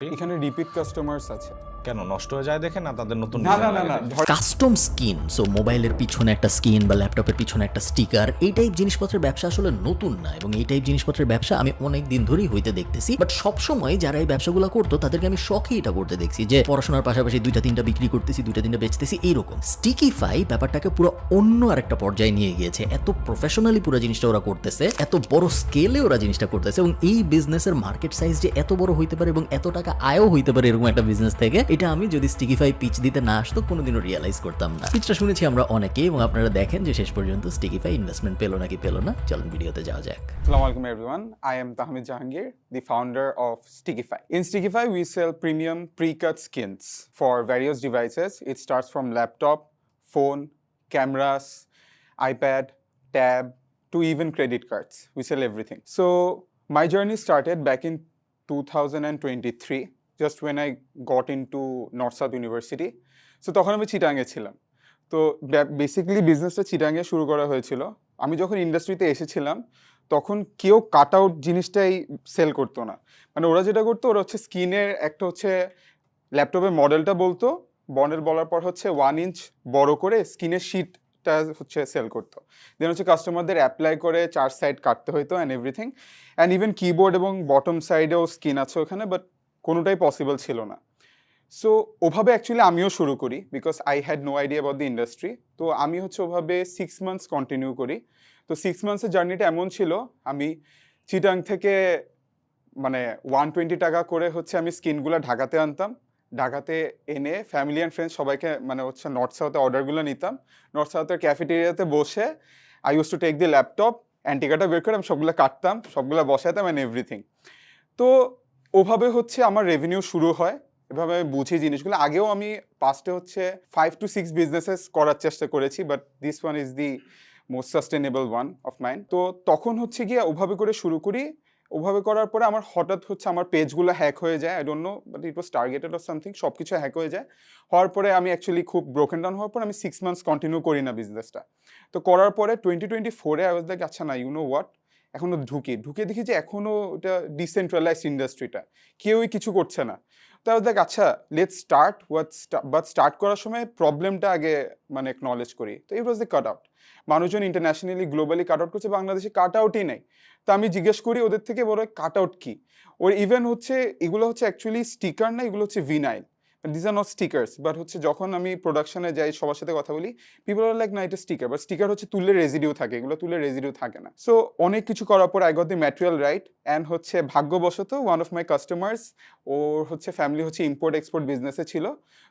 এখানে repeat customers আছে। কেন? নষ্ট হয়ে যায় দেখে না তাদের নতুন না না না কাস্টম স্কিন সো মোবাইলের পিছনে একটা স্কিন বা ল্যাপটপের পিছনে একটা স্টিকার এই টাইপ জিনিসপত্রের ব্যবসা আসলে নতুন না এবং এই টাইপ জিনিসপত্রের ব্যবসা আমি অনেক দিন ধরেই হইতে দেখতেছি। বাট সবসময় যারা এই ব্যবসাগুলো করতো তাদেরকে আমি শখে এটা করতে দেখছি যে পড়াশোনার পাশাপাশি দুইটা তিনটা বিক্রি করতেছি দুইটা তিনটা বেচতেছি এইরকম। স্টিকিফাই ব্যাপারটাকে পুরো অন্য আরেকটা পর্যায়ে নিয়ে গিয়েছে। এত প্রফেশনালি পুরো জিনিসটা ওরা করতেছে এত বড় স্কেলে ওরা জিনিসটা করতেছে এবং এই বিজনেসের মার্কেট সাইজ যে এত বড় হইতে পারে এবং এত টাকা আয়ও হইতে পারে এরকম একটা বিজনেস থেকে এটা আমি যদি স্টিকিফাই পিচ দিতে না আসতো, কোনোদিনও রিয়েলাইজ করতাম না। পিচটা শুনেছি আমরা অনেকে এবং আপনারা দেখেন যে শেষ পর্যন্ত স্টিকিফাই ইনভেস্টমেন্ট পেল নাকি পেল না। চলুন ভিডিওতে যাওয়া যাক। আসসালামু আলাইকুম everyone I am Tahmid Jahangir the founder of Stickify in Stickify we sell premium pre cut skins for various devices it starts from laptop phone cameras iPad tab to even credit cards we sell everything so my journey started back in two thousand and twenty three just when I got into North South university so তখন আমি চিটাঙ্গে ছিলাম। তো basically বিজনেসটা চিটাঙ্গে শুরু করা হয়েছিল। আমি যখন ইন্ডাস্ট্রিতে এসেছিলাম তখন কেউ কাট আউট জিনিসটাই সেল করতো না। মানে ওরা যেটা করতো ওরা হচ্ছে স্কিনের একটা হচ্ছে ল্যাপটপের মডেলটা বলতো। বন্ডেল বলার পর হচ্ছে ওয়ান ইঞ্চ বড় করে স্ক্রিনের শিটটা হচ্ছে সেল করতো। দেন হচ্ছে কাস্টমারদের অ্যাপ্লাই করে চার সাইড কাটতে হতো and everything and even keyboard এবং বটম সাইডেও স্কিন আছে ওখানে বাট কোনোটাই পসিবল ছিল না। সো ওভাবে অ্যাকচুয়ালি আমিও শুরু করি because I had no idea about the industry তো আমি হচ্ছে ওভাবে সিক্স মান্থস কন্টিনিউ করি। তো সিক্স মান্থসের জার্নিটা এমন ছিল, আমি চিটাং থেকে মানে ওয়ান টোয়েন্টি টাকা করে হচ্ছে আমি স্কিনগুলো ঢাকাতে আনতাম। ঢাকাতে এনে ফ্যামিলি অ্যান্ড ফ্রেন্ডস সবাইকে মানে হচ্ছে নর্থ সাউথে অর্ডারগুলো নিতাম। নর্থ সাউথের ক্যাফেটেরিয়াতে বসে I use to take the laptop অ্যান্টিকাটা বের করে আমি সবগুলো কাটতাম, সবগুলো বসাতাম অ্যান্ড এভরিথিং তো ওভাবে হচ্ছে আমার রেভিনিউ শুরু হয়। এভাবে আমি বুঝি জিনিসগুলো। আগেও আমি পাস্টে হচ্ছে ফাইভ টু সিক্স বিজনেসেস করার চেষ্টা করেছি but this one is the most sustainable one of mind তো তখন হচ্ছে গিয়ে ওভাবে করে শুরু করি। ওভাবে করার পরে আমার হঠাৎ হচ্ছে আমার পেজগুলো হ্যাক হয়ে যায়। I don't know but it was targeted or something সব কিছু হ্যাক হয়ে যায়। হওয়ার পরে আমি অ্যাকচুয়ালি খুব ব্রোকেন ডাউন হওয়ার পর আমি সিক্স মান্থস কন্টিনিউ করি না বিজনেসটা তো করার পরে টোয়েন্টি টোয়েন্টি ফোরে আই ওয়াজ লাইক আচ্ছা না ইউ নো হোয়াট এখনও ঢুকি, ঢুকে দেখি যে এখনও এটা ডিসেন্ট্রালাইজ ইন্ডাস্ট্রিটা কেউই কিছু করছে না। তো আই দেখ আচ্ছা let start what but start করার সময় প্রবলেমটা আগে মানে একনলেজ করি। তো it was the cut out মানুষজন ইন্টারন্যাশনালি গ্লোবালি কাট আউট করছে, বাংলাদেশে কাট আউটই নেই। তো আমি জিজ্ঞেস করি, ওদের থেকে বড় কাট আউট কি? ওর ইভেন হচ্ছে, এগুলো হচ্ছে অ্যাকচুয়ালি স্টিকার না, এগুলো হচ্ছে vinyl this are not stickers but হচ্ছে যখন আমি প্রোডাকশনে যাই, সবার সাথে কথা বলি পিপল আর লাইক না, এটা স্টিকার বাট স্টিকার হচ্ছে তুলে রেজিডিউ থাকে, এগুলো তুলে রেজিডিউ থাকে না। সো অনেক কিছু করার পর I got the material right and হচ্ছে ভাগ্যবশত ওয়ান অফ মাই কাস্টমার্স ওর হচ্ছে ফ্যামিলি হচ্ছে ইম্পোর্ট এক্সপোর্ট বিজনেসে ছিল।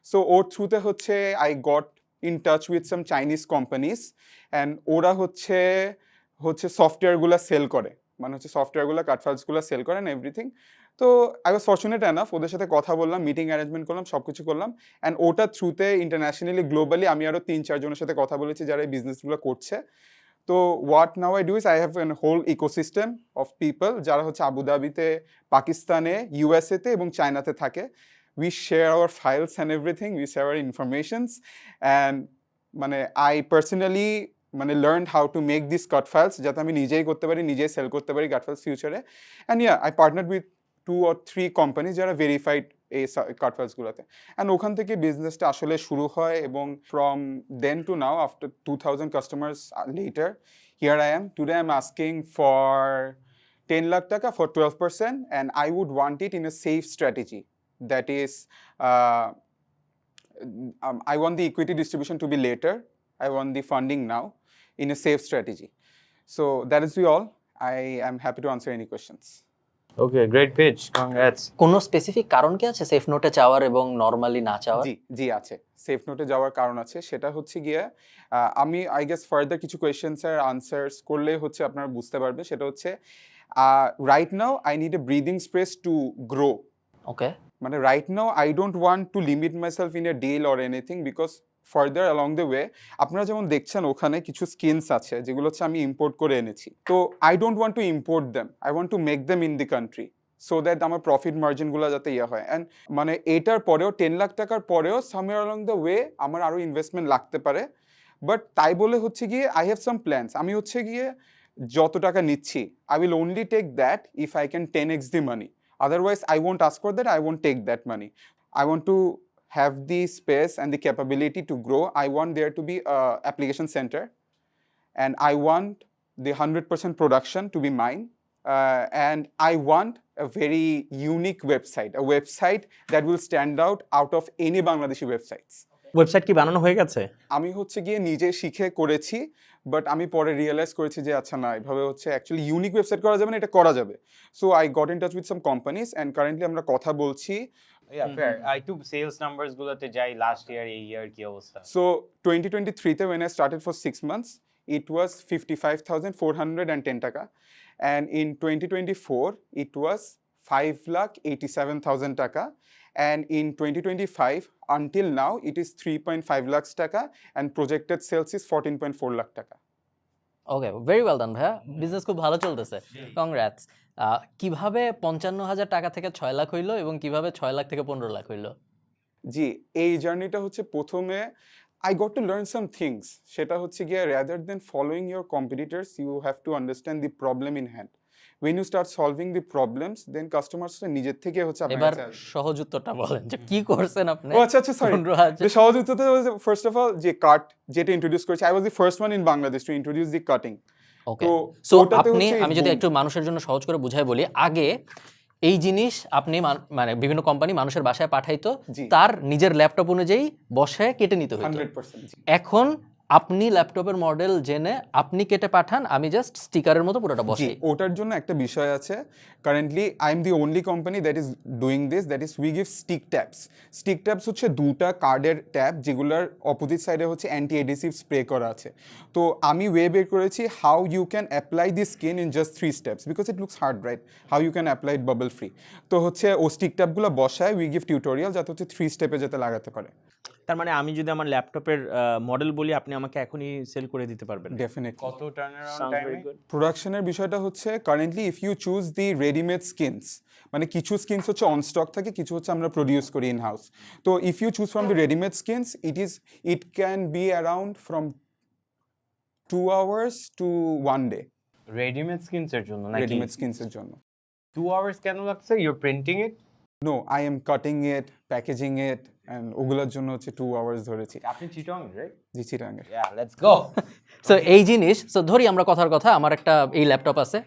সো ওর থ্রুতে হচ্ছে I got in touch with some Chinese companies and ওরা হচ্ছে হচ্ছে সফটওয়্যারগুলো সেল করে। মানে হচ্ছে সফটওয়্যারগুলো কাটফাইলসগুলো সেল করে অ্যান্ড এভরিথিং তো আই ওয়াজ ফর্চুনেট এনাফ ওদের সাথে কথা বললাম মিটিং অ্যারেঞ্জমেন্ট করলাম সব কিছু করলাম অ্যান্ড ওটার থ্রুতে ইন্টারন্যাশনালি গ্লোবালি আমি আরও তিন চারজনের সাথে কথা বলেছি যারা এই বিজনেসগুলো করছে। তো what now I do is I have an whole ecosystem of people যারা হচ্ছে আবুধাবিতে পাকিস্তানে ইউএসএতে এবং চায়নাতে থাকে। We share our files and everything we share our informations and মানে আই পার্সোনালি মানে learn how to make this cut files যাতে আমি নিজেই করতে পারি, নিজেই সেল করতে পারি কাট ফাইলস ফিউচারে and yeah I partner with two or three company যারা ভেরিফাইড এই কাট অ্যান্ড ওখান থেকে বিজনেসটা আসলে শুরু হয় এবং from then to now after two thousand customers later here I am today I am asking for ten lakh taka for twelve percent and I would want it in a safe strategy that is I want the equity distribution to be later. I want the funding now in a safe strategy. So that is the all. I am happy to answer any questions. Okay great page congrats কোনো specific কারণ কি আছে safe নোটে চাওয়ার এবং normally না চাওয়ার? জি জি আছে। সেফ নোটে যাওয়ার কারণ আছে। সেটা হচ্ছে গিয়ে আমি আই গেস ফার্দার কিছু কোয়েশ্চেন্স আর আনসার্স করলে হচ্ছে আপনারা বুঝতে পারবে। সেটা হচ্ছে right now I need a breathing space to grow okay মানে right now I don't want to limit myself in a deal or anything because further along the way আপনারা যেমন দেখছেন ওখানে কিছু স্কিনস আছে যেগুলো হচ্ছে আমি ইম্পোর্ট করে এনেছি। তো I don't want to import them I want to make them in the country so that আমার প্রফিট মার্জিনগুলো যাতে ইয়ে হয়। অ্যান্ড মানে এটার পরেও টেন লাখ টাকার পরেও সামওয়ার অ্যালং দ্য ওয়ে আমার আরও ইনভেস্টমেন্ট লাগতে পারে। বাট তাই বলে হচ্ছে গিয়ে আই হ্যাভ সাম প্ল্যান্স আমি হচ্ছে গিয়ে যত টাকা নিচ্ছি I will only take that if I can ten X the money Otherwise, I won't ask for that. I won't take that money I want to have the space and the capability to grow. I want there to be a application center, and I want the 100% production to be mine. Uh, and I want a very unique website, a website that will stand out out of any Bangladeshi websites. Website কি বানানো হয়ে গেছে আমি হচ্ছে গিয়ে নিজে শিখে করেছি বাট আমি পরে রিয়েলাইজ করেছি যে আচ্ছা না এভাবে হচ্ছে অ্যাকচুয়ালি ইউনিক ওয়েবসাইট করা যাবে না এটা করা যাবে so I got in touch with some companies and currently আমরা কথা বলছি Yeah, fair. I took sales numbers গুলোতে যাই last year, এই year কি অবস্থা? সো টোয়েন্টি টোয়েন্টি থ্রিতে when I started for six months it was fifty five thousand four hundred and ten taka and in twenty twenty four it was five lakh eighty seven thousand taka and in twenty twenty five until now it is three point five lakhs taka and projected sales Okay very well done ভাইয়া। Business খুব ভালো চলতেছে। Congrats কীভাবে পঞ্চান্ন হাজার টাকা থেকে ছয় লাখ হইল এবং কীভাবে ছয় লাখ থেকে পনেরো লাখ হইল? জি এই জার্নিটা হচ্ছে প্রথমে I got to learn some things সেটা হচ্ছে গিয়ে rather than following your competitors you have to understand the problem in hand when you start solving the problems then কাস্টমার্সরা নিজের থেকে হচ্ছে আপনার এবার। সহজ উত্তরটা বলেন যে কি করছেন আপনি? ও আচ্ছা আচ্ছা সরি যে সহজ উত্তরটা ফার্স্ট অফ অল যে কাট যেটা ইন্ট্রোডিউস করেছে I was the first one in Bangladesh to introduce the cutting okay so আপনি আমি যদি। একটু মানুষের জন্য সহজ করে বুঝাই বলি আগে এই জিনিস আপনি মান- বিভিন্ন কোম্পানি মানুষের বাসায় পাঠাইতো তার নিজের ল্যাপটপ অনুযায়ী বসে কেটে নিতে হতো এখন আপনি ল্যাপটপের মডেল জেনে আপনি কেটে পাঠান আমি জাস্ট স্টিকারের মতো পুরোটা জি বসাই। ওটার জন্য একটা বিষয় আছে। Currently I am the only company that is doing this that is we give stick taps stick taps হচ্ছে দুটা কার্ডের ট্যাপ যেগুলোর অপোজিট সাইডে হচ্ছে অ্যান্টি এডিসিভ স্প্রে করা আছে। তো আমি ওয়ে বের করেছি how you can apply the skin in just three steps because it looks hard right how you can apply it bubble free তো হচ্ছে ও স্টিক ট্যাপগুলো বসায় উই গিভ টিউটোরিয়াল যাতে হচ্ছে থ্রি স্টেপে যাতে লাগাতে পারে। তার মানে আমি যদি আমার ল্যাপটপের মডেল বলি আপনি আমাকে এখনই সেল করে দিতে পারবেন। ডেফিনেটলি কত টার্নারাউন্ড টাইমে? প্রোডাকশনের বিষয়টা হচ্ছে currently if you choose the readymade skins মানে কিছু স্কিনস হচ্ছে অন স্টক থাকে কিছু হচ্ছে আমরা প্রডিউস করি ইন হাউস তো if you choose from the readymade skins it is it can be around from two hours to one day readymade skins এর জন্য নাকি? রেডিমেড স্কিনসের জন্য। টু আওয়ার্স কেন লাগছে? Your printing it no I am cutting it packaging it and ওগুলোর জন্য হচ্ছে টু আওয়ার্স ধরেছি। আপনি চিটং রাইট জি চিটাঙ্গের। ইয়া লেটস গো সো এই জিনিস সো ধরি আমরা কথার কথা আমার একটা এই ল্যাপটপ আছে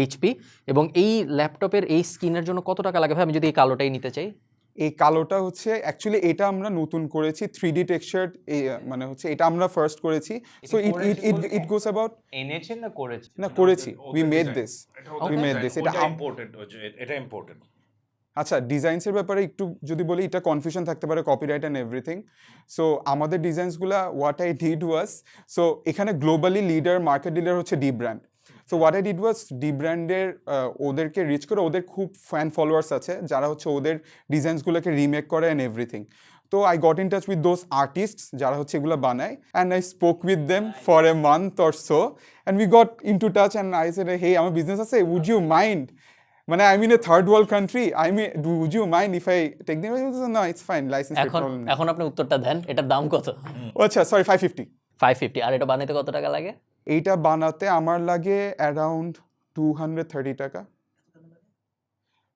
এইচপি এবং এই ল্যাপটপের এই স্ক্রিনের জন্য কত টাকা লাগে ভাই? আমি যদি এই কালোটাই নিতে চাই। এই কালোটা হচ্ছে অ্যাকচুয়ালি এটা আমরা নতুন করেছি থ্রি ডি টেক্সচার মানে হচ্ছে এটা আমরা ফার্স্ট করেছি। So it it it it goes about এনেছেন না করেছেন? না করেছি। We made this we made this এটা ইম্পোর্টেড এটা ইম্পোর্টেড আচ্ছা ডিজাইনসের ব্যাপারে একটু যদি বলি, এটা কনফিউশন থাকতে পারে কপিরাইট অ্যান্ড এভরিথিং সো আমাদের ডিজাইনসগুলো what I did was so এখানে গ্লোবালি লিডার মার্কেট লিডার হচ্ছে D brand so what I did was D ব্র্যান্ডের ওদেরকে রিচ করে, ওদের খুব ফ্যান ফলোয়ার্স আছে, যারা হচ্ছে ওদের ডিজাইনসগুলোকে রিমেক করে অ্যান্ড এভরিথিং তো I got in touch with those artist যারা হচ্ছে এগুলো বানায় and I spoke with them for a month or so and we got in to touch and I said hey আমার বিজনেস আছে would you mind মানে I mean a third world country I mean would you mind if I take them না it's fine licence এখন এখন আপনি উত্তরটা দেন এটার দাম কত? আচ্ছা sorry five fifty five fifty আর এটা বানাতে কত টাকা লাগে? এইটা বানাতে আমার লাগে অ্যারাউন্ড টু হান্ড্রেড থার্টি টাকা।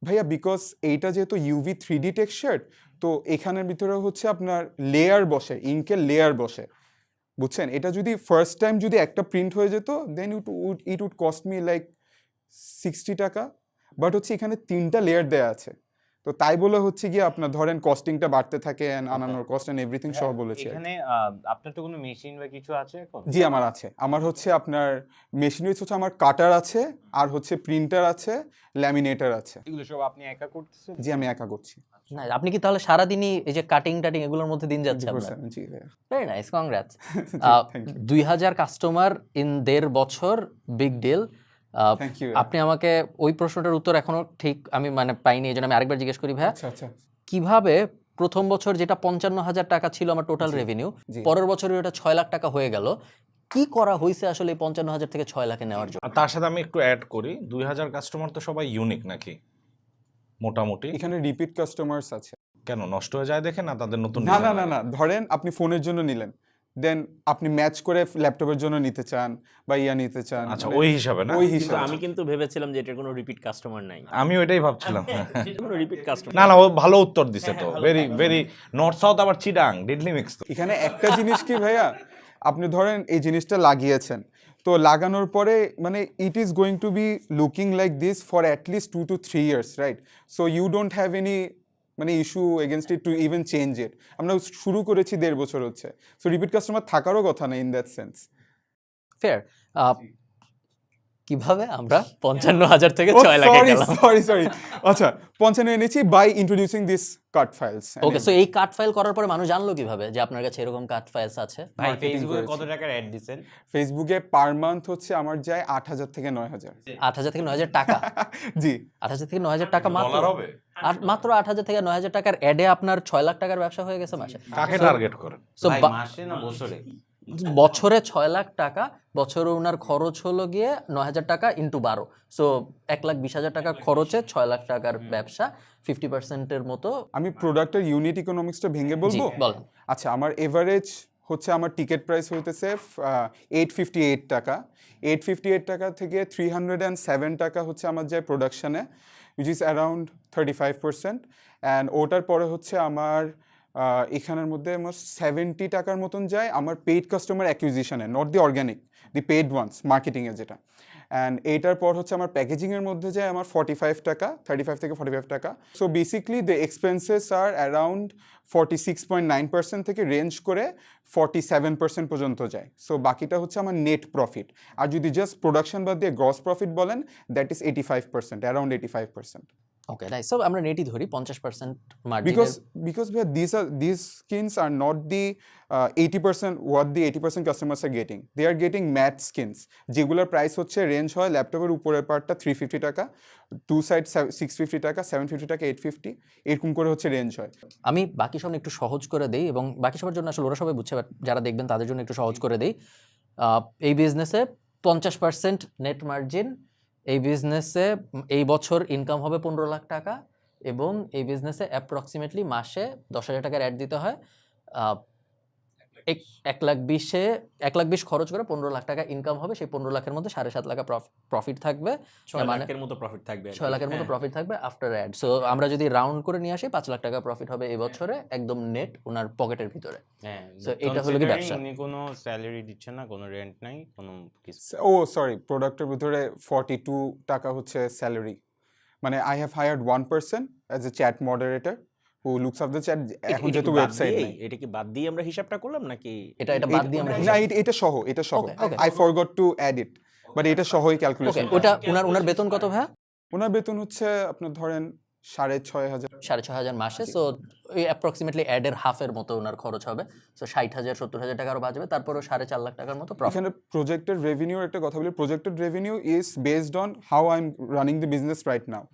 ভাইয়া বিকজ এইটা যেহেতু ইউভি থ্রি ডি টেক্সচার তো এখানের ভিতরে হচ্ছে আপনার লেয়ার বসে ইঙ্কের লেয়ার বসে। বুঝছেন? এটা যদি ফার্স্ট টাইম যদি একটা প্রিন্ট হয়ে যেত then it would it would cost me like sixty taka. But হচ্ছে এখানে তিনটা লেয়ার দেয়া আছে। তো তাই বলে হচ্ছে গিয়ে আপনার ধরেন কস্টিংটা বাড়তে থাকে and আনানোর কস্ট এন্ড এভরিথিং সহ বলেছে। এখানে আপনার তো কোনো মেশিন বা কিছু আছে এখন? জি আমার আছে। আমার হচ্ছে আপনার মেশিনারিজ হচ্ছে আমার কাটার আছে আর হচ্ছে প্রিন্টার আছে ল্যামিনেটার আছে। এগুলো সব আপনি একা করতেছেন? জি আমি একা করছি। না আপনি কি তাহলে সারাদিনই এই যে কাটিং টাটিং এগুলোর মধ্যে দিন যাচ্ছে আপনার? জি। Very nice congrats thank you. দুই হাজার কাস্টমার ইন দেড় বছর বিগ ডিল. আপনি আমাকে ওই প্রশ্নটার উত্তর এখনও ঠিক আমি মানে পাইনি এই জন্য আমি আরেকবার জিজ্ঞেস করি ভাইয়া। আচ্ছা আচ্ছা। কীভাবে প্রথম বছর যেটা পঞ্চান্ন হাজার টাকা ছিল আমার টোটাল রেভিনিউ পরের বছরে ওটা ছয় লাখ টাকা হয়ে গেল কি করা হয়েছে আসলে এই পঞ্চান্ন হাজার থেকে ছয় লাখে নেওয়ার জন্য? তার সাথে আমি একটু অ্যাড করি দুই হাজার কাস্টমার তো সবাই ইউনিক নাকি? মোটামুটি। এখানে রিপিট কাস্টমার্স আছে। কেন? নষ্ট হয়ে যায় দেখে না তাদের নতুন না না না না ধরেন আপনি ফোনের জন্য নিলেন। দেন আপনি ম্যাচ করে ল্যাপটপের জন্য নিতে চান বা ইয়া নিতে চান। আচ্ছা মানে ওই হিসাবে না? ওই হিসাবে। আমি কিন্তু ভেবেছিলাম যে এটার কোনো রিপিট কাস্টমার নাই। আমি ওইটাই ভাবছিলাম। কোনো রিপিট কাস্টমার না না ও ভালো উত্তর দিছে তো। ভেরি ভেরি নর্থ সাউথ আবার চিডাং ডেডলি মিক্স তো। এখানে একটা জিনিস কি ভাইয়া আপনি ধরেন এই জিনিসটা লাগিয়েছেন। তো লাগানোর পরে মানে it is going to be looking like this for at least two two three years right so you don't have any মানে issue against it to even change it আমরা শুরু করেছি দেড় বছর হচ্ছে। সো রিপিট কাস্টমার থাকারও কথা না ইন দ্যাট সেন্স ফেয়ার কীভাবে আমরা পঞ্চান্ন হাজার থেকে ছয় লাখ সরি সরি সরি আচ্ছা পঞ্চান্ন এনেছি by introducing this cut files okay so এই কাট ফাইল করার পরে মানুষ জানলো কীভাবে যে আপনার কাছে এরকম কাট ফাইলস আছে? ভাই ফেসবুকে কত টাকার অ্যাড দিছেন? ফেসবুকে পার মান্থ হচ্ছে আমার যায় আট হাজার থেকে নয় হাজার। আট হাজার থেকে নয় হাজার টাকা? জি। আট হাজার থেকে নয় হাজার টাকা মাত্র? ডলার হবে? আর মাত্র আট হাজার থেকে নয় হাজার টাকার অ্যাডে আপনার ছয় লাখ টাকার ব্যবসা হয়ে গেছে মাসে। কাকে টার্গেট করেন? ভাই মাসে না বছরে? বছরে ছয় লাখ টাকা বছরে ওনার খরচ হলো গিয়ে নয় হাজার টাকা ইন্টু বারো। সো এক লাখ বিশ হাজার টাকার খরচে ছয় লাখ টাকার ব্যবসা ফিফটি পার্সেন্টের মতো। আমি প্রোডাক্টের ইউনিট ইকোনমিক্সটা ভেঙে বলব? বলেন। আচ্ছা আমার এভারেজ হচ্ছে আমার টিকিট প্রাইস হইতেছে এইট ফিফটি এইট টাকা। এইট ফিফটি এইট টাকা থেকে থ্রি হান্ড্রেড অ্যান্ড সেভেন টাকা হচ্ছে আমার যায় প্রোডাকশানে which is around thirty five percent and ওটার পরে হচ্ছে আমার এখানের মধ্যে আমার সেভেন্টি টাকার মতন যায় আমার paid customer অ্যাকুইজিশনে not the organic the paid ones মার্কেটিংয়ে যেটা। অ্যান্ড এইটার পর হচ্ছে আমার প্যাকেজিংয়ের মধ্যে যায় আমার ফর্টি ফাইভ টাকা থার্টি ফাইভ থেকে ফর্টি ফাইভ টাকা। So basically the expenses are around forty six point nine percent থেকে রেঞ্জ করে ফর্টি সেভেন পার্সেন্ট পর্যন্ত যায়। সো বাকিটা হচ্ছে আমার নেট প্রফিট আর যদি জাস্ট প্রোডাকশন বাদ দিয়ে গ্রস প্রফিট বলেন that is eighty five percent around eighty five percent okay right so আমরা নেটই ধরি পঞ্চাশ percent margin because because we are, these are these skins are not the uh, 80% what the 80% customers are getting. They are getting matte skins যেগুলোর price হচ্ছে range হয় ল্যাপটপের উপরের পার্টটা থ্রি ফিফটি টাকা টু সাইড সিক্স ফিফটি টাকা seven fifty টাকা eight fifty এরকম করে হচ্ছে রেঞ্জ হয়। আমি বাকি সব একটু সহজ করে দেই এবং বাকি সবার জন্য আসলে ওরা সবাই বুঝছে যারা দেখবেন তাদের জন্য একটু সহজ করে দেই। এই বিজনেসে পঞ্চাশ পার্সেন্ট নেট মার্জিন এই বিজনেসে এই বছর ইনকাম হবে পনেরো লাখ টাকা এবং এই বিজনেসে অ্যাপ্রক্সিমেটলি মাসে দশ হাজার টাকার অ্যাড দিতে হয়। এক- এক লাখ বিশে এক লাখ বিশ খরচ করে পনেরো লাখ টাকা ইনকাম হবে সেই পনেরো লাখের মধ্যে সাড়ে সাত লাখ প্রফিট থাকবে। ছয় মানে- লাখের মতো প্রফিট থাকবে ছয় লাখের মতো হ্যাঁ। প্রফিট থাকবে আফটার অ্যাড সো আমরা যদি রাউন্ড করে নিয়ে আসি পাঁচ লাখ টাকা প্রফিট হবে এই বছরে একদম নেট ওনার পকেটের ভিতরে। হ্যাঁ So, এটা হলো কি ব্যবসা? উনি কোনো স্যালারি দিচ্ছে না কোনো রেন্ট নাই কোনো ও সরি প্রোডাক্টের ভিতরে ফর্টি টু টাকা হচ্ছে স্যালারি মানে I have hired one person as a chat moderator who looks of the chat এখন যেহেতু ওয়েবসাইট নেই। এটা কি বাদ দিয়ে আমরা হিসাবটা করলাম নাকি? এটা এটা বাদ দিয়ে আমরা না এটা- সহ এটা সহ. I forgot to add it but এটা সহই ক্যালকুলেশন ওটা ওনার ওনার বেতন কত ভাইয়া? ওনার বেতন হচ্ছে আপনার ধরেন সাড়ে ছয় হাজার। সাড়ে ছয় হাজার মাসে সো ওই অ্যাপ্রক্সিমেটলি অ্যাডের হাফের মতো ওনার খরচ হবে। সো ষাট হাজার সত্তর হাজার টাকারও বাঁচবে তারপরেও সাড়ে চার লাখ টাকার মতো এখানে প্রজেক্টেড রেভিনিউ একটা কথা বলি projected revenue is based on how I am running the business right now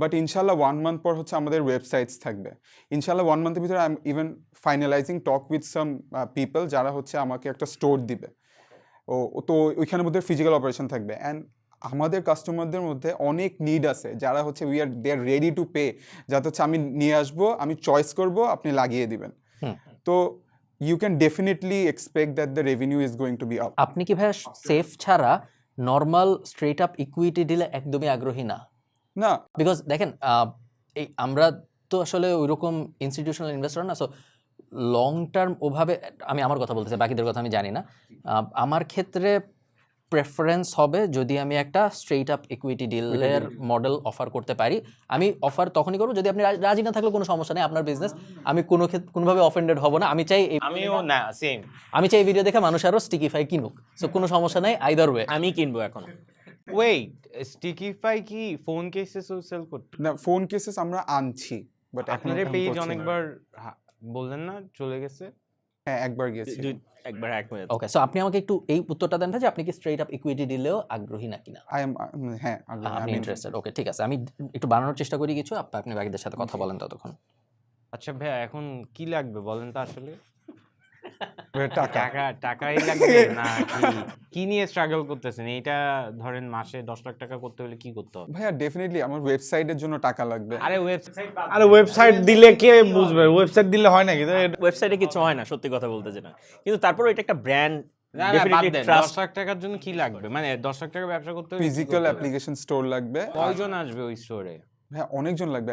but ইনশাল্লাহ ওয়ান মান্থ পর হচ্ছে আমাদের ওয়েবসাইটস থাকবে। ইনশাল্লাহ ওয়ান মান্থের ভিতরে I am even finalising talk with some people যারা হচ্ছে আমাকে একটা স্টোর দিবে। ও তো ওইখানের মধ্যে ফিজিক্যাল অপারেশন থাকবে। অ্যান্ড আমাদের কাস্টমারদের মধ্যে অনেক নিড আছে। যারা হচ্ছে we are they are ready to pay যাতে হচ্ছে আমি নিয়ে আসব আমি চয়েস করব আপনি লাগিয়ে দিবেন। তো you can definitely expect that the revenue is going to be up আপনি কি ভাইয়া সেফ ছাড়া নর্মাল স্ট্রেট আপ ইকুইটি ডিলে একদমই আগ্রহী না? না। বিকজ দেখেন এই আমরা তো আসলে ওইরকম ইনস্টিটিউশনাল ইনভেস্টর না সো লং টার্ম ওভাবে আমি আমার কথা বলতেছি বাকিদের কথা আমি জানি না। আমার ক্ষেত্রে প্রেফারেন্স হবে যদি আমি একটা স্ট্রেট আপ ইকুইটি ডিলের মডেল অফার করতে পারি। আমি অফার তখনই করব যদি আপনি রাজি না থাকলে কোনো সমস্যা নেই আপনার বিজনেস আমি কোনো ক্ষেত্রে কোনোভাবে অফেন্ডেড হব না। আমি চাই আমিও না সেম আমি চাই ভিডিও দেখে মানুষ আরও স্টিকিফাই কিনুক। সো কোনো সমস্যা নাই আইদার ওয়ে আমি কিনবো এখন। ওয়েট স্টিকিফাই কি ফোন কেসেসও সেল করতে? না ফোন কেসেস আমরা আনছি বাট আপনাদের পেজ অনেকবার বললেন না চলে গেছে? হ্যাঁ একবার গেছি। দুই একবার এক মিনিট ওকে সো আপনি আমাকে একটু এই উত্তরটা দেন যে আপনি কি স্ট্রেট আপ ইকুইটি দিলেও আগ্রহী নাকি না আই এম হ্যাঁ আগ্রহী, আপনি আমি ইন্টারেস্টেড ওকে ঠিক আছে। আমি একটু বানানোর চেষ্টা করি কিছু আপ- আপনি বাকিদের সাথে কথা বলেন ততক্ষণ। আচ্ছা ভাইয়া এখন কি লাগবে বলেন তো আসলে? টাকা। টাকা টাকাই লাগবে না কি নিয়ে স্ট্রাগল করতেছেন? এইটা ধরেন মাসে দশ লাখ টাকা করতে হলে কি করতে হবে? ভাইয়া ডেফিনেটলি আমার ওয়েবসাইটের জন্য টাকা লাগবে। আরে ওয়েবসাইট আরে ওয়েবসাইট দিলে কে বুঝবে? ওয়েবসাইট দিলে হয় নাকি এটা- ওয়েবসাইটে কিছু হয় না সত্যি কথা বলতে যেটা কিন্তু তারপর এটা একটা ব্র্যান্ড না না, দশ লাখ টাকার জন্য কি লাগবে? মানে দশ লাখ টাকা ব্যবসা করতে ফিজিক্যাল অ্যাপ্লিকেশন স্টোর লাগবে। কয়জন আসবে ওই স্টোরে হ্যাঁ অনেকজন লাগবে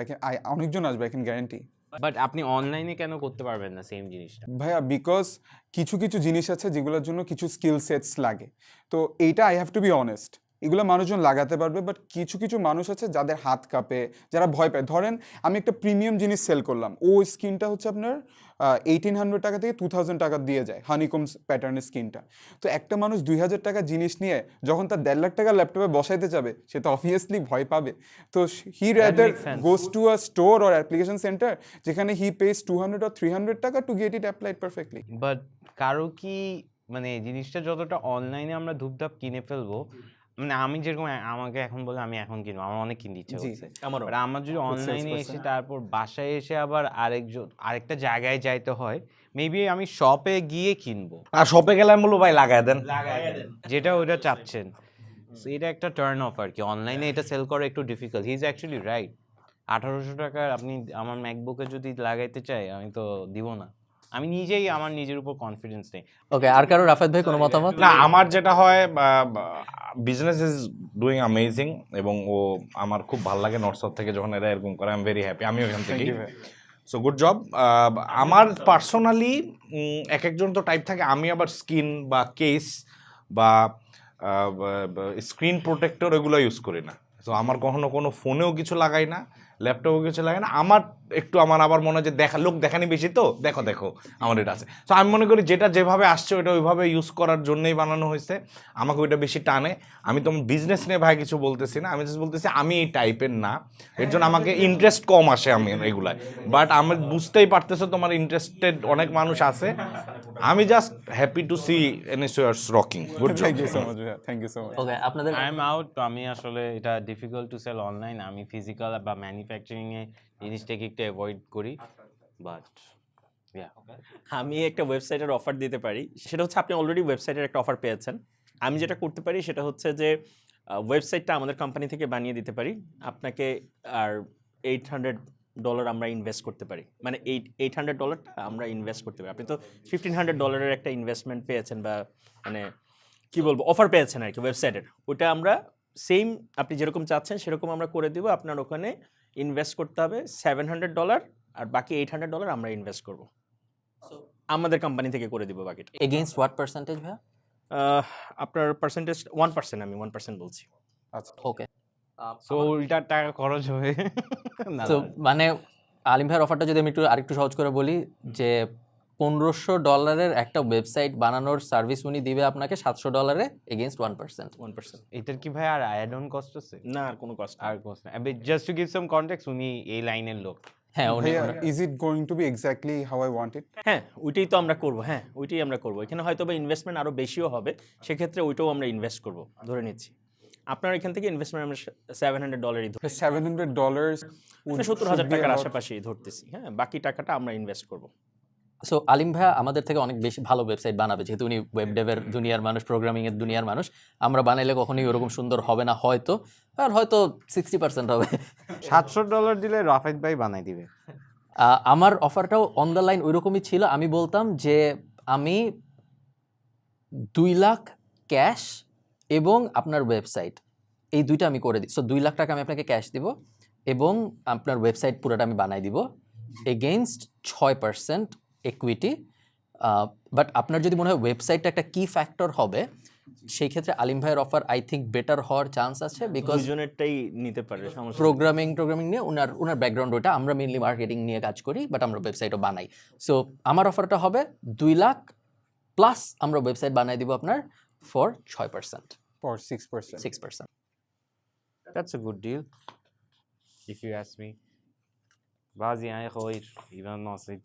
অনেকজন আসবে আই ক্যান গ্যারান্টি বাট আপনি অনলাইনে কেন করতে পারবেন না সেম জিনিসটা? ভাইয়া বিকজ কিছু কিছু জিনিস আছে যেগুলোর জন্য কিছু স্কিল সেটস লাগে। তো এইটা I have to be honest এগুলো মানুষজন লাগাতে পারবে বাট কিছু কিছু মানুষ আছে যাদের হাত কাঁপে যারা ভয় পায়। ধরেন আমি একটা প্রিমিয়াম জিনিস সেল করলাম। ও স্কিনটা হচ্ছে আপনার এইটিন হান্ড্রেড টাকা থেকে টু থাউজেন্ড টাকা দিয়ে যায় হানিকমস প্যাটার্নের স্কিনটা। তো একটা মানুষ দুই হাজার টাকা জিনিস নিয়ে যখন তার দেড় লাখ টাকা ল্যাপটপে বসাইতে যাবে সে তো অবভিয়াসলি ভয় পাবে। তো he makes goes to a store or application centre যেখানে he pays two hundred or three hundred টাকা to get it applied perfectly but কারও কি মানে জিনিসটা যতটা অনলাইনে আমরা ধূপধাপ কিনে ফেলব মানে আমি যেরকম আমাকে এখন বলে আমি এখন কিনবো আমার অনেক কিনতে ইচ্ছে। করছে। আমারও। আমার যদি অনলাইনে এসে তারপর বাসায় এসে আবার আরেকজন আরেকটা জায়গায় যাইতে হয় মেবি আমি শপে গিয়ে কিনবো। আর শপে গেলে আমি বলব ভাই লাগায় দেন। যেটা ওটা চাচ্ছেন। এটা একটা টার্ন অফ আর কি। অনলাইনে এটা সেল করা একটু difficult he is actually right আঠারোশো টাকার আপনি আমার ম্যাকবুকে যদি লাগাইতে চাই আমি তো দিব না। আমি নিজেই আমার নিজের উপর কনফিডেন্স নেই। ওকে আর কারও রাফেদ ভাই কোনো মতামত? না আমার যেটা হয় বিজনেস ইজ ডুইং অ্যামেজিং এবং ও আমার খুব ভালো লাগে নর্থ সাউথ থেকে যখন এরা এরকম করে আই এম ভেরি হ্যাপি আমি ওখান থেকে সো গুড জব আমার পার্সোনালি এক একজন তো টাইপ থাকে আমি আবার স্কিন বা কেস বা স্ক্রিন প্রোটেক্টর এগুলো ইউজ করি না। তো আমার কখনো কোনো ফোনেও কিছু লাগাই না। ল্যাপটপেও কিছু লাগে না। আমার একটু আমার আবার মনে হয় যে দেখা লোক দেখানি বেশি তো? দেখো দেখো আমার এটা আছে। তো আমি মনে করি যেটা যেভাবে আসছে ওটা ওইভাবে ইউজ করার জন্যই বানানো হয়েছে। আমাকে ওইটা বেশি টানে। আমি তোমার বিজনেস নিয়ে ভাই কিছু বলতেছি না। আমি জাস্ট বলতেছি আমি এই টাইপের না। এর জন্য আমাকে ইন্টারেস্ট কম আসে আমি এগুলায়। বাট আমি বুঝতেই পারতেছো তোমার ইন্টারেস্টেড অনেক মানুষ আছে। আমি just happy to see এনএসইআরস rocking good job thank you so much thank you so much okay আপনাদের আই এম আউট তো আমি আসলে এটা ডিফিকাল্ট টু সেল অনলাইন আমি ফিজিক্যাল বা ম্যানুফ্যাকচারিং এ জিনিসটাকে একটু অ্যাভয়েড করি। বাট আমি একটা ওয়েবসাইটের অফার দিতে পারি। সেটা হচ্ছে আপনি অলরেডি ওয়েবসাইটের একটা অফার পেয়েছেন। আমি যেটা করতে পারি সেটা হচ্ছে যে ওয়েবসাইটটা আমাদের কোম্পানি থেকে বানিয়ে দিতে পারি। আপনাকে আর এইট হান্ড্রেড ডলার আমরা ইনভেস্ট করতে পারি। মানে এইট এইট হান্ড্রেড ডলারটা আমরা ইনভেস্ট করতে পারি। আপনি তো ফিফটিন হান্ড্রেড ডলারের একটা ইনভেস্টমেন্ট পেয়েছেন বা মানে কি বলব অফার পেয়েছেন আর কি ওয়েবসাইটের ওটা আমরা সেম আপনি যেরকম চাচ্ছেন সেরকম আমরা করে দিব। আপনার ওখানে ইনভেস্ট করতে হবে সেভেন হান্ড্রেড ডলার আর বাকি এইট হান্ড্রেড ডলার আমরা ইনভেস্ট করব। আমাদের কোম্পানি থেকে করে দিব বাকিটা। এগেইনস্ট হোয়াট পার্সেন্টেজ ভাই আহ, আপনার পার্সেন্টেজ ওয়ান পার্সেন্ট আমি ওয়ান পার্সেন্ট বলছি। আচ্ছা ওকে সো উল্টা টাকা খরচ হবে। তো মানে আলিম ভাইয়ের অফারটা যদি আমি একটু আরেকটু সহজ করে বলি যে পনেরোশো ডলারের একটা ওয়েবসাইট বানানোর সার্ভিস উনি দিবে আপনাকে সাতশো ডলারে against one percent one percent এটার কি ভাই আর অ্যাড অন কস্ট আছে? না আর কোনো কষ্ট আর কস্ট না just to give some context উনি এই লাইনের লোক। হ্যাঁ উনি is it going to be exactly how I want it হ্যাঁ ওইটাই তো আমরা করব হ্যাঁ ওইটাই আমরা করব। এখানে হয়তো বা ইনভেস্টমেন্ট আরও বেশিও হবে সেক্ষেত্রে ওইটাও আমরা ইনভেস্ট করব ধরে নিচ্ছি। আপনার এখান থেকে ইনভেস্টমেন্ট আমরা সেভেন হান্ড্রেড ডলারই ধরি সেভেন হান্ড্রেড ডলার্স মানে সত্তর হাজার টাকার আশেপাশেই ধরতেছি হ্যাঁ বাকি টাকাটা আমরা ইনভেস্ট করব। সো আলিম ভাইয়া আমাদের থেকে অনেক বেশি ভালো ওয়েবসাইট বানাবে। যেহেতু উনি ওয়েব ডেভের দুনিয়ার মানুষ প্রোগ্রামিং এর দুনিয়ার মানুষ আমরা বানাইলে কখনোই ওরকম সুন্দর হবে না হয়তো। আর হয়তো সিক্সটি পার্সেন্ট হবে। সাতশো ডলার দিলে রাফেদ ভাই বানাই দিবে। আমার অফারটাও অন দ্য লাইন ওইরকমই ছিল। আমি বলতাম যে আমি দুই লাখ ক্যাশ এবং আপনার ওয়েবসাইট এই দুইটা আমি করে দিই সো দুই লাখ টাকা আমি আপনাকে ক্যাশ দিব এবং আপনার ওয়েবসাইট পুরোটা আমি বানাই দিব। এগেনস্ট ছয় পার্সেন্ট একুইটি বাট uh, আপনার যদি মনে হয় ওয়েবসাইটটা একটা কি ফ্যাক্টর হবে সেই ক্ষেত্রে আলিম ভাইয়ের অফার আই থিঙ্ক বেটার হওয়ার চান্স আছে বিকজ দুজনেরটাই নিতে পারে প্রোগ্রামিং প্রোগ্রামিং নিয়ে ওনার ওনার ব্যাকগ্রাউন্ড ওটা আমরা মেনলি মার্কেটিং নিয়ে কাজ করি বাট আমরা ওয়েবসাইটও বানাই। সো আমার অফারটা হবে দুই লাখ প্লাস আমরা ওয়েবসাইট বানাই দিব আপনার ফর ছয় percent for six percent six percent that's a good deal if you ask me বাজি আয় খৈর ইমান নাসির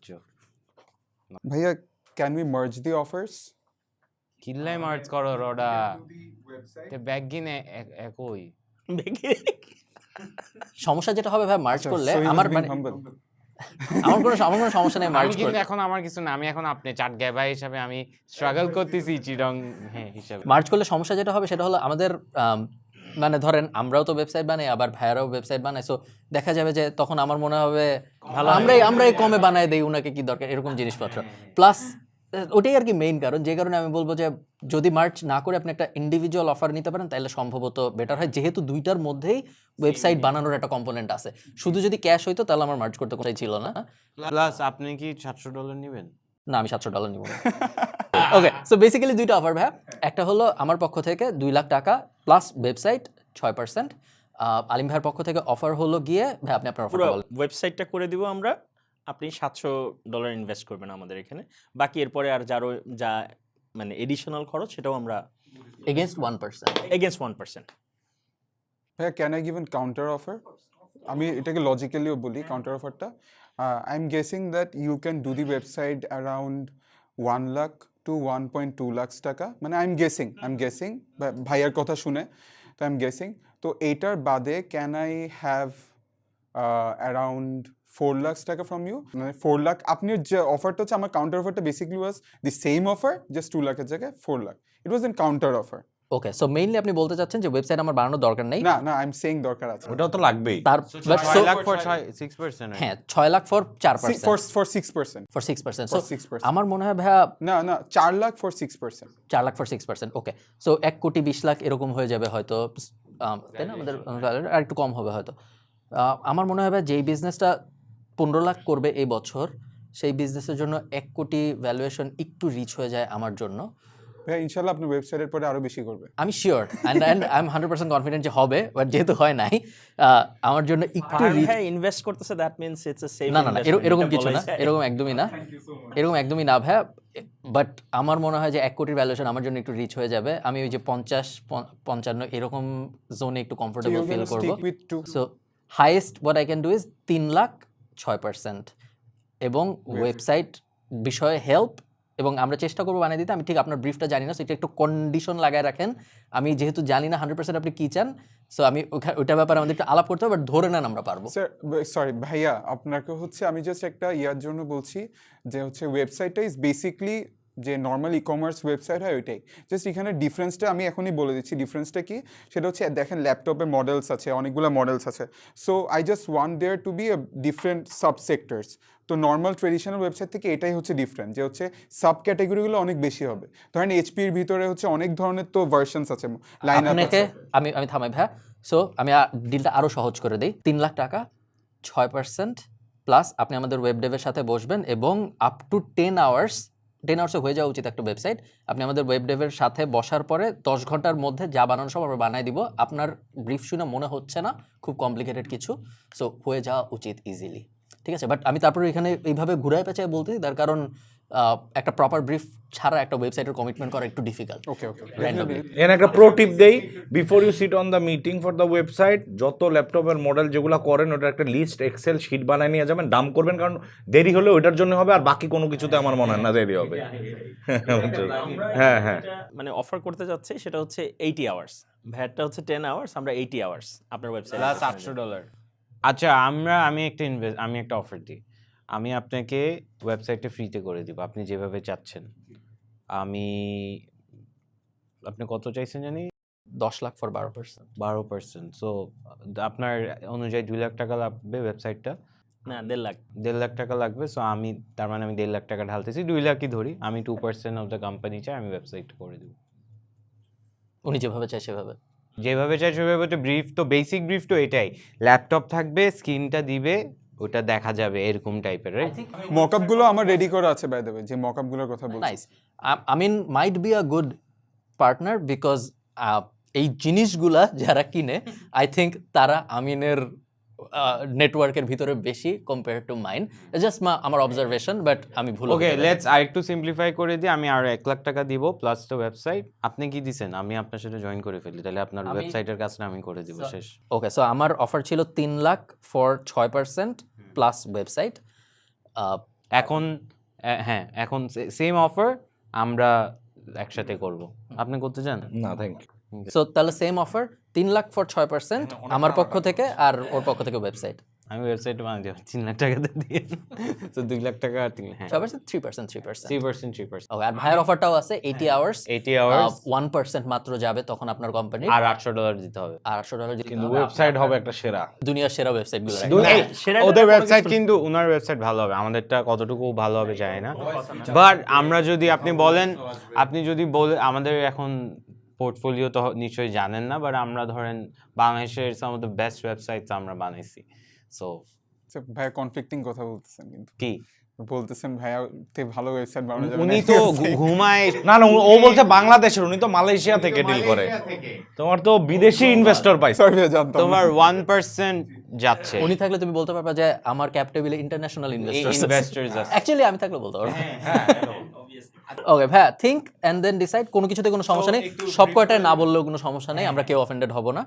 ভাইয়া can we merge the offers কিল্লাই March করো রোডা। ব্যাগ গিনে একই। সমস্যা যেটা হবে ভাই মার্চ করলে আমার মানে আমার কোনো আমার কোনো সমস্যা নেই মার্চ কিন্তু এখন আমার কিছু না আমি এখন আপনি চাট গ্যাবা হিসাবে আমি স্ট্রাগল করতেছি চিরং হ্যাঁ হিসাবে। মার্চ করলে সমস্যা যেটা হবে সেটা হলো আমাদের আম, মানে ধরেন আমরাও তো ওয়েবসাইট বানাই আবার ভাইয়ারাও ওয়েবসাইট বানাই সো দেখা যাবে যে তখন আমার মনে হবে ভালো আমরাই আমরাই কমে বানাই দেই উনাকে কি দরকার এরকম জিনিসপত্র। প্লাস ওটাই আর কি মেইন কারণ যে কারণে আমি বলব যে যদি মার্চ না করে আপনি একটা ইন্ডিভিজুয়াল অফার নিতে পারেন তাহলে সম্ভবত বেটার হয়। যেহেতু দুইটার মধ্যেই ওয়েবসাইট বানানোর একটা কম্পোনেন্ট আছে। শুধু যদি ক্যাশ হইতো তাহলে আমার মার্চ করতে কোথায় ছিল না। প্লাস আপনি কি সাতশো ডলার নেবেন? না আমি সাতশো ডলার নিব ওকে সো বেসিক্যালি দুইটা অফার ভাই একটা হলো আমার পক্ষ থেকে দুই লাখ টাকা প্লাস ওয়েবসাইট ছয় পার্সেন্ট আলিম ভাইয়ের পক্ষ থেকে অফার হলো গিয়ে ভাই আপনি আপনার বলেন। ওয়েবসাইটটা করে দিব আমরা। আপনি সাতশো ডলার ইনভেস্ট করবেন আমাদের এখানে। বাকি এরপরে আর যারও যা মানে এডিশনাল খরচ সেটাও আমরা against one percent against one percent ভাইয়া can I given counter offer আমি এটাকে লজিক্যালিও বলি কাউন্টার অফারটা I am guessing that you can do the website around one lakh to one point two lakhs টাকা মানে I am guessing I am guessing ভাইয়ার কথা শুনে তো আই এম গেসিং তো এইটার বাদে can I have around four lakhs টাকা ফ্রম ইউ মানে ফোর লাখ আপনার যে অফারটা হচ্ছে আমার কাউন্টার অফারটা basically was the same offer just two লাখের জায়গায় four lakh it was an counter offer okay so mainly আপনি বলতে চাচ্ছেন যে ওয়েবসাইট আমার বানানোর দরকার নেই। না না আই এম সেইং দরকার আছে। ওটাও তো লাগবেই। তার but ছয় লাখ ফর ছয় সিক্স পার্সেন্ট হ্যাঁ ছয় লাখ ফর চার for percent for six percent. For six percent For 6%. আমার মনে হয় ভাইয়া না না চার লাখ ফর six percent. চার lakh for six percent okay so এক কোটি বিশ লাখ এরকম হয়ে যাবে হয়তো তাই না? আমাদের আর একটু কম হবে হয়তো। আহ, আমার মনে হবে যেই বিজনেসটা পনেরো লাখ করবে এই বছর সেই বিজনেসের জন্য এক কোটি ভ্যালুয়েশন একটু রিচ হয়ে যায় আমার জন্য। ভাইয়া ইনশাল্লাহ আপনি ওয়েবসাইটের পরে আরও বেশি করবে আমি sure and and I am hundred percent confident যে হবে বাট যেহেতু হয় নাই আহ, আমার জন্য একটু রিচ হ্যাঁ ইনভেস্ট করতেছে that means it's a safe না না না এরকম- কিছু না এরকম একদমই না এরকম একদমই না ভাইয়া বাট আমার মনে হয় যে এক কোটির ভ্যালুয়েশন আমার জন্য একটু রিচ হয়ে যাবে। আমি ওই যে পঞ্চাশ পঞ্চান্ন এরকম জোনে একটু কমফোর্টেবল ফিল করব. So highest what I can do is তিন লাখ ছয় পার্সেন্ট এবং ওয়েবসাইট বিষয়ে হেল্প এবং আমরা চেষ্টা করব বানিয়ে দিতে। আমি ঠিক আপনার ব্রিফটা জানি না সেটা একটু কন্ডিশন লাগায় রাখেন। আমি যেহেতু জানি না হান্ড্রেড পার্সেন্ট আপনি কী চান সো আমি ওইটার ব্যাপারে আমাদের একটু আলাপ করতে হবে বাট ধরে নেন আমরা পারব। সরি ভাইয়া, আপনাকে হচ্ছে আমি জাস্ট একটা ইয়ার জন্য বলছি যে হচ্ছে ওয়েবসাইটটা ইজ বেসিকলি যে নর্মাল ই কমার্স ওয়েবসাইট হয় ওইটাই। জাস্ট এখানে ডিফারেন্সটা আমি এখনই বলে দিচ্ছি। ডিফারেন্সটা কি? সেটা হচ্ছে দেখেন ল্যাপটপে মডেলস আছে অনেকগুলো মডেলস আছে। So I just want there to be different sub sectors তো নর্মাল ট্রেডিশনাল ওয়েবসাইট থেকে এটাই হচ্ছে ডিফারেন্ট যে হচ্ছে সাব ক্যাটাগরিগুলো অনেক বেশি হবে। ধরেন এইচপির ভিতরে হচ্ছে অনেক ধরনের তো ভার্সনস আছে লাইন আমি আমি থামাই ভাই সো আমি ডিলটা আরও সহজ করে দিই। তিন লাখ টাকা ছয় পার্সেন্ট প্লাস আপনি আমাদের ওয়েব ডেভের সাথে বসবেন এবং up to ten hours ten আওয়ার্সে হয়ে যাওয়া উচিত একটা ওয়েবসাইট আপনি আমাদের ওয়েব ডেভের সাথে বসার পরে দশ ঘণ্টার মধ্যে যা বানানো সব আমরা বানাই দিব। আপনার ব্রিফ শুনে মনে হচ্ছে না, খুব কমপ্লিকেটেড কিছু। সো হয়ে যাওয়া উচিত ইজিলি ঠিক আছে? বাট আমি তারপরে এখানে এইভাবে ঘুরায় পেঁচায় বলতে তার কারণ একটা প্রপার ব্রিফ ছাড়া একটা ওয়েবসাইটের কমিটমেন্ট করা একটু ডিফিকাল্ট ওকে ওকে. এখানে একটা প্রো টিপ দেই before you sit on the meeting for the website যত ল্যাপটপের মডেল যেগুলো করেন ওটার একটা লিস্ট এক্সেল শিট বানায় নিয়ে যাবেন ডাম করবেন কারণ দেরি হলে ওইটার জন্য হবে আর বাকি কোনো কিছুতে আমার মনে হয় না দেরি হবে। হ্যাঁ হ্যাঁ। মানে অফার করতে যাচ্ছে সেটা হচ্ছে এইটি আওয়ার্স ভ্যাটটা হচ্ছে টেন আওয়ার্স আমরা এইটি আওয়ার্স আপনার ওয়েবসাইট প্লাস আটশো ডলার আচ্ছা আমরা আমি একটা ইনভেস্ট আমি একটা অফার দিই। আমি আপনাকে ওয়েবসাইটে ফ্রিতে করে দিব আপনি যেভাবে চাচ্ছেন। আমি আপনি কত চাইছেন জানি? দশ লাখ ফর বারো পার্সেন্ট বারো পার্সেন্ট সো আপনার অনুযায়ী দুই লাখ টাকা লাগবে ওয়েবসাইটটা না দেড় লাখ। দেড় লাখ টাকা লাগবে সো আমি তার মানে আমি দেড় লাখ টাকা ঢালতেছি দুই লাখই ধরি। আমি two percent of the company চাই আমি ওয়েবসাইটটা করে দেবো। উনি যেভাবে চাই সেভাবে। যেভাবে চাই সেভাবে তো ব্রিফ তো বেসিক ব্রিফ তো এটাই। ল্যাপটপ থাকবে স্ক্রিনটা দিবে ওটা দেখা যাবে এরকম টাইপের রাইট মকআপগুলো আমার রেডি করা আছে বাই দ্য ওয়ে যে মকআপগুলোর কথা বলছি। Nice I mean might be a good partner because এই জিনিসগুলা যারা কিনে আই থিঙ্ক তারা আমিনের নেটওয়ার্কের ভিতরে বেশি কম্পেয়ার টু মাইন জাস্ট মা আমার অবজারভেশন বাট আমি ভুল ওকে লেটস আর একটু সিম্পলিফাই করে দিই। আমি আর এক লাখ টাকা দিব প্লাস তো ওয়েবসাইট আপনি কি দিছেন? আমি আপনার সাথে জয়েন করে ফেলি তাহলে আপনার ওয়েবসাইটের কাজটা আমি করে দিব শেষ। ওকে সো আমার অফার ছিল তিন লাখ ফর ছয় পার্সেন্ট প্লাস ওয়েবসাইট এখন হ্যাঁ এখন সেম অফার আমরা একসাথে করব। আপনি করতে চান? না থ্যাংক ইউ সো তাহলে সেম অফার তিন লাখ ফর ছয় পার্সেন্ট আমার পক্ষ থেকে আর ওর পক্ষ থেকে ওয়েবসাইট আমি ওয়েবসাইট বানাতে তিন লাখ টাকা দিয়ে। তো দুই লাখ টাকা আর তিন হ্যাঁ। ছয় percent three percent three percent three percent three percent okay আর ভাইয়ের অফারটাও আছে eighty hours eighty hours one percent মাত্র যাবে তখন আপনার কোম্পানি আর আটশো ডলার দিতে হবে। আর আটশো ডলার দিতে কিন্তু ওয়েবসাইট হবে একটা সেরা। দুনিয়ার সেরা ওয়েবসাইটগুলো। ওদের ওয়েবসাইট কিন্তু ওনার ওয়েবসাইট ভালো হবে। আমাদেরটা কতটুকু ভালো হবে জানি না। বাট আমরা যদি আপনি বলেন আপনি যদি বলে আমাদের এখন পোর্টফোলিও তো নিশ্চয়ই জানেন না বাট আমরা ধরেন বাংলাদেশের some of the best websites আমরা বানাইছি। সো ভাইয়া কনফ্লিক্টিং কথা বলতেছেন কিন্তু। কি? বলতেছেন ভাইয়া তে ভালো ওয়েবসাইট বানানো যাবে উনি তো ঘুমায় না না ও বলছে বাংলাদেশের উনি তো মালয়েশিয়া থেকে ডিল করে। তোমার তো বিদেশি ইনভেস্টর পাইছে। Sorry ভাইয়া, জানতাম তোমার ওয়ান পার্সেন্ট যাচ্ছে। উনি থাকলে তুমি বলতে পারবা যে আমার ক্যাপ টেবিলে ইন্টারন্যাশনাল ইনভেস্টর ইনভেস্টার্স আছে। অ্যাকচুয়ালি আমি থাকলে বলতে পারব। ওকে ভাইয়া থিঙ্ক অ্যান্ড দেন ডিসাইড কোনো কিছুতে কোনো সমস্যা নেই। সব কয়টায় না বললেও কোনো সমস্যা নেই আমরা কেউ অফেন্ডেড হব না।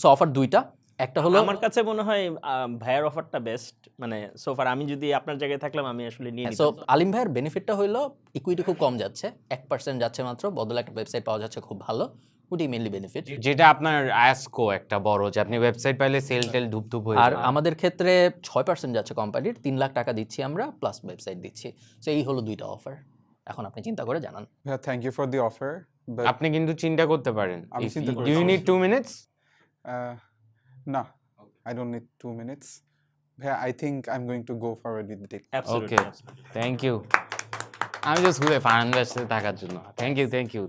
সো অফার দুইটা। একটা হলো আমার কাছে মনে হয় আহ, ভাইয়ার অফারটা বেস্ট মানে সোফার আমি যদি আপনার জায়গায় থাকলাম আমি আসলে নিয়ে সো আলিম ভাইয়ের বেনিফিটটা হলো ইকুইটি খুব কম যাচ্ছে। এক পার্সেন্ট যাচ্ছে মাত্র বদলে একটা ওয়েবসাইট পাওয়া যাচ্ছে খুব ভালো। ওটি মেনলি বেনিফিট যেটা আপনার আয়াসকো একটা বড় যে আপনি ওয়েবসাইট পাইলে সেল টেল ধুপ ধুপ হয়ে আর আমাদের ক্ষেত্রে ছয় পার্সেন্ট যাচ্ছে কোম্পানির তিন লাখ টাকা দিচ্ছি আমরা প্লাস ওয়েবসাইট দিচ্ছি। সো এই হলো দুইটা অফার এখন আপনি চিন্তা করে জানান। ভাইয়া thank you for the offer আপনি কিন্তু চিন্তা করতে পারেন। ইউ নিড টু মিনিটস না I don't need two minutes ভাইয়া I think I am going to go forward with Absolutely, okay thank you আমি জাস্ট ঘুরে ফান থাকার জন্য। Thank you thank you